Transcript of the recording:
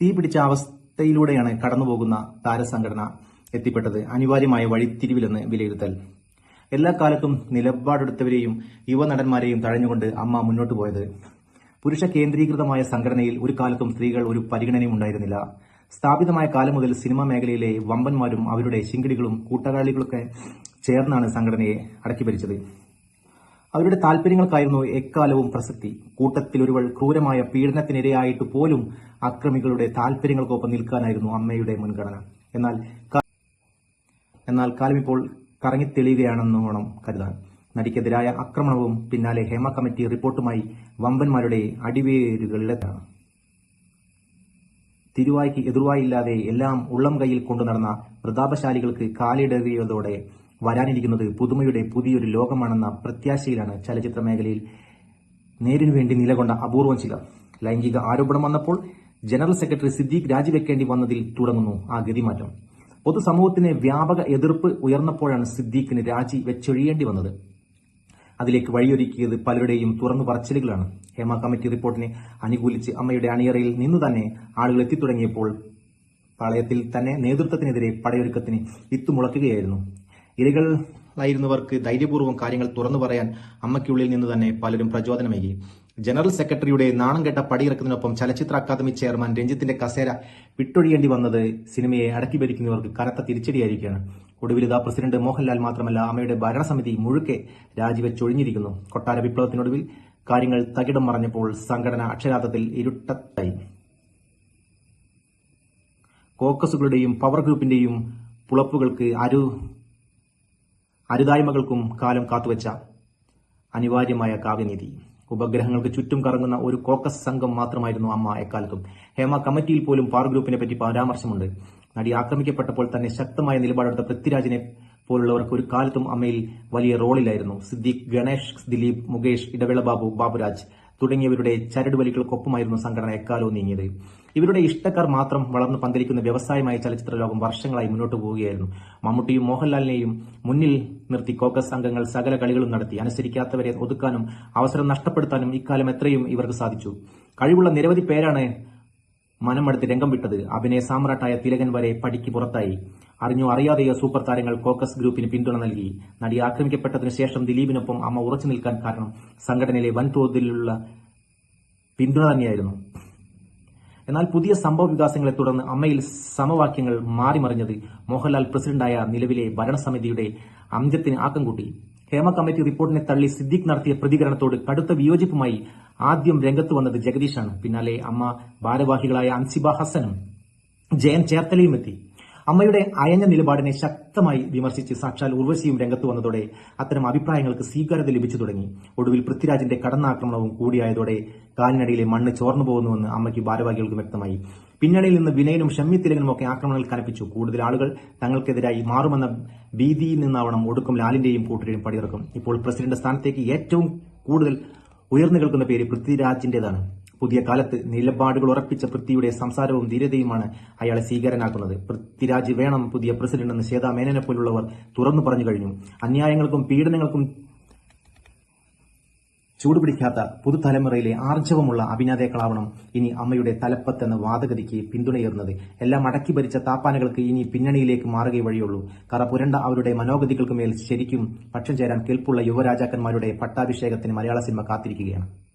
തീ പിടിച്ച അവസ്ഥയിലൂടെയാണ് കടന്നുപോകുന്ന താരസംഘടന എത്തിപ്പെട്ടത്. അനിവാര്യമായ വഴിത്തിരിവിലെന്ന് വിലയിരുത്തൽ. എല്ലാ കാലത്തും നിലപാടെടുത്തവരെയും യുവനടന്മാരെയും തഴഞ്ഞുകൊണ്ട് അമ്മ മുന്നോട്ട് പോയത്. പുരുഷ കേന്ദ്രീകൃതമായ സംഘടനയിൽ ഒരു കാലത്തും സ്ത്രീകൾ ഒരു പരിഗണനയും ഉണ്ടായിരുന്നില്ല. സ്ഥാപിതമായ കാലം മുതൽ സിനിമാ മേഖലയിലെ വമ്പന്മാരും അവരുടെ ശിങ്കിടികളും കൂട്ടകാളികളൊക്കെ ചേർന്നാണ് സംഘടനയെ അടക്കി ഭരിച്ചത് അവരുടെ താല്പര്യങ്ങൾക്കായിരുന്നു എക്കാലവും പ്രസക്തി. കൂട്ടത്തിൽ ഒരുവൾ ക്രൂരമായ പീഡനത്തിനിരയായിട്ട് പോലും അക്രമികളുടെ താല്പര്യങ്ങൾക്കൊപ്പം നിൽക്കാനായിരുന്നു അമ്മയുടെ മുൻഗണന. എന്നാൽ എന്നാൽ കാലം ഇപ്പോൾ കറങ്ങിത്തെളിയുകയാണെന്ന് വേണം കരുതാൻ. നടിക്കെതിരായ ആക്രമണവും പിന്നാലെ ഹേമ കമ്മിറ്റി റിപ്പോർട്ടുമായി വമ്പന്മാരുടെ അടിവേരുകളിലെത്താണ്. തിരുവായ്ക്ക് എതിർവായില്ലാതെ എല്ലാം ഉള്ളം കയ്യിൽ കൊണ്ടു നടന്ന പ്രതാപശാലികൾക്ക് കാലിടറിയതോടെ വരാനിരിക്കുന്നത് പുതുമയുടെ പുതിയൊരു ലോകമാണെന്ന പ്രത്യാശയിലാണ് ചലച്ചിത്ര മേഖലയിൽ നേരിനു വേണ്ടി നിലകൊണ്ട അപൂർവം ചിലർ. ലൈംഗിക ആരോപണം വന്നപ്പോൾ ജനറൽ സെക്രട്ടറി സിദ്ദീഖ് രാജിവെക്കേണ്ടി വന്നതിൽ തുടങ്ങുന്നു ആ ഗതിമാറ്റം. പൊതുസമൂഹത്തിന് വ്യാപക എതിർപ്പ് ഉയർന്നപ്പോഴാണ് സിദ്ദീഖിന് രാജി വെച്ചൊഴിയേണ്ടി വന്നത്. അതിലേക്ക് വഴിയൊരുക്കിയത് പലരുടെയും തുറന്നു പറച്ചിലുകളാണ്. ഹേമ കമ്മിറ്റി റിപ്പോർട്ടിനെ അനുകൂലിച്ച് അമ്മയുടെ അണിയറയിൽ നിന്ന് തന്നെ ആളുകൾ എത്തിത്തുടങ്ങിയപ്പോൾ പ്രളയത്തിൽ തന്നെ നേതൃത്വത്തിനെതിരെ പടയൊരുക്കത്തിന് ഇത്തുമുളക്കുകയായിരുന്നു. ഇരകളായിരുന്നവർക്ക് ധൈര്യപൂർവം കാര്യങ്ങൾ തുറന്നു പറയാൻ അമ്മയ്ക്കുള്ളിൽ നിന്ന് തന്നെ പലരും പ്രചോദനമേകി. ജനറൽ സെക്രട്ടറിയുടെ നാണം കെട്ട പടിയിറക്കുന്നതിനൊപ്പം ചലച്ചിത്ര അക്കാദമി ചെയർമാൻ രഞ്ജിത്തിന്റെ കസേര വിട്ടൊഴിയേണ്ടി വന്നത് സിനിമയെ അടക്കി ഭരിക്കുന്നവർക്ക് കനത്ത തിരിച്ചടിയായിരിക്കുകയാണ്. ഒടുവിലിതാ പ്രസിഡന്റ് മോഹൻലാൽ മാത്രമല്ല അമ്മയുടെ ഭരണസമിതി മുഴുക്കെ രാജിവെച്ചൊഴിഞ്ഞിരിക്കുന്നു. കൊട്ടാര വിപ്ലവത്തിനൊടുവിൽ കാര്യങ്ങൾ തകിടം മറഞ്ഞപ്പോൾ സംഘടന അക്ഷരാർത്ഥത്തിൽ ഇരുട്ടത്തായി. കോക്കസുകളുടെയും പവർ ഗ്രൂപ്പിന്റെയും പുളപ്പുകൾക്ക് അരു അരുതായ്മകൾക്കും കാലം കാത്തുവച്ച അനിവാര്യമായ കാവ്യനീതി. ഉപഗ്രഹങ്ങൾക്ക് ചുറ്റും കറങ്ങുന്ന ഒരു കോക്കസ് സംഘം മാത്രമായിരുന്നു അമ്മ എക്കാലത്തും. ഹേമ കമ്മിറ്റിയിൽ പോലും പാർ ഗ്രൂപ്പിനെ പറ്റി പരാമർശമുണ്ട്. നടി ആക്രമിക്കപ്പെട്ടപ്പോൾ തന്നെ ശക്തമായ നിലപാടെടുത്ത പൃഥ്വിരാജിനെ പോലുള്ളവർക്ക് ഒരു കാലത്തും അമ്മയിൽ വലിയ റോളിലായിരുന്നു സിദ്ദീഖ് ഗണേഷ് ദിലീപ് മുകേഷ് ഇടവേള ബാബു ബാബുരാജ് തുടങ്ങിയവരുടെ ചരടുവലികൾക്കൊപ്പമായിരുന്നു സംഘടന എക്കാലവും നീങ്ങിയത്. ഇവരുടെ ഇഷ്ടക്കാർ മാത്രം വളർന്നു പന്തലിക്കുന്ന വ്യവസായമായ ചലച്ചിത്ര ലോകം വർഷങ്ങളായി മുന്നോട്ട് പോവുകയായിരുന്നു. മമ്മൂട്ടിയും മോഹൻലാലിനെയും മുന്നിൽ നിർത്തി കോക്കസ് അംഗങ്ങൾ സകല കളികളും നടത്തി. അനുസരിക്കാത്തവരെ ഒതുക്കാനും അവസരം നഷ്ടപ്പെടുത്താനും ഇക്കാലം എത്രയും ഇവർക്ക് സാധിച്ചു. കഴിവുള്ള നിരവധി പേരാണ് മനമെടുത്ത് രംഗം വിട്ടത്. അഭിനയ സാമ്രാട്ടായ തിലകൻ വരെ പടിക്ക് പുറത്തായി. അറിഞ്ഞോ അറിയാതെയോ സൂപ്പർ താരങ്ങൾ കോക്കസ് ഗ്രൂപ്പിന് പിന്തുണ നൽകി. നടി ആക്രമിക്കപ്പെട്ടതിനു ശേഷം ദിലീപിനൊപ്പം അമ്മ ഉറച്ചു നിൽക്കാൻ കാരണം സംഘടനയിലെ വൻതോതിലുള്ള പിന്തുണ തന്നെയായിരുന്നു. എന്നാൽ പുതിയ സംഭവ വികാസങ്ങളെ തുടർന്ന് അമ്മയിൽ സമവാക്യങ്ങൾ മാറിമറിഞ്ഞത് മോഹൻലാൽ പ്രസിഡന്റായ നിലവിലെ ഭരണസമിതിയുടെ അന്ത്യത്തിന് ആക്കം കൂട്ടി. ഹേമ കമ്മിറ്റി റിപ്പോർട്ടിനെ തള്ളി സിദ്ദിഖ് നടത്തിയ പ്രതികരണത്തോട് കടുത്ത വിയോജിപ്പുമായി ആദ്യം രംഗത്ത് വന്നത് ജഗദീഷാണ്. പിന്നാലെ അമ്മ ഭാരവാഹികളായ അൻസിബ ഹസനും ജയൻ ചേർത്തലയും എത്തി. അമ്മയുടെ അയഞ്ഞ നിലപാടിനെ ശക്തമായി വിമർശിച്ച് സാക്ഷാൽ ഉർവശിയും രംഗത്ത് വന്നതോടെ അത്തരം അഭിപ്രായങ്ങൾക്ക് സ്വീകാര്യത ലഭിച്ചു തുടങ്ങി. ഒടുവിൽ പൃഥ്വിരാജിന്റെ കടന്നാക്രമണവും കൂടിയായതോടെ കാലിനടിയിലെ മണ്ണ് ചോർന്നു പോകുന്നുവെന്ന് അമ്മയ്ക്ക് ഭാരവാഹികൾക്ക് വ്യക്തമായി. പിന്നണിയിൽ നിന്ന് വിനയനും ഷമ്മി തിലകനും ഒക്കെ ആക്രമണങ്ങൾ കനപ്പിച്ചു. കൂടുതൽ ആളുകൾ തങ്ങൾക്കെതിരായി മാറുമെന്ന ഭീതിയിൽ നിന്നാവണം ഒടുക്കം ലാലിന്റെയും കൂട്ടരെയും പടിയിറക്കും. ഇപ്പോൾ പ്രസിഡന്റ് സ്ഥാനത്തേക്ക് ഏറ്റവും കൂടുതൽ ഉയർന്നു കേൾക്കുന്ന പേര് പൃഥ്വിരാജിന്റേതാണ്. പുതിയ കാലത്ത് നിലപാടുകൾ ഉറപ്പിച്ച പൃഥ്വിയുടെ സംസാരവും ധീരതയുമാണ് അയാളെ സ്വീകാരനാക്കുന്നത്. പൃഥ്വിരാജ് വേണം പുതിയ പ്രസിഡന്റ് എന്ന് ശ്വേതാ മേനനെ പോലുള്ളവർ തുറന്നു പറഞ്ഞു കഴിഞ്ഞു. അന്യായങ്ങൾക്കും പീഡനങ്ങൾക്കും ചൂടുപിടിക്കാത്ത പുതുതലമുറയിലെ ആർജവമുള്ള അഭിനേതാക്കളാവണം ഇനി അമ്മയുടെ തലപ്പത്തെന്ന വാദഗതിക്ക് പിന്തുണയേറുന്നത്. എല്ലാം അടക്കി ഭരിച്ച താപ്പാനകൾക്ക് ഇനി പിന്നണിയിലേക്ക് മാറുകയേ വഴിയുള്ളൂ. കറ പുരണ്ട അവരുടെ മനോഗതികൾക്ക് മേൽ ശരിക്കും പക്ഷം ചേരാൻ കേൾപ്പുള്ള യുവരാജാക്കന്മാരുടെ പട്ടാഭിഷേകത്തിന് മലയാള സിനിമ കാത്തിരിക്കുകയാണ്.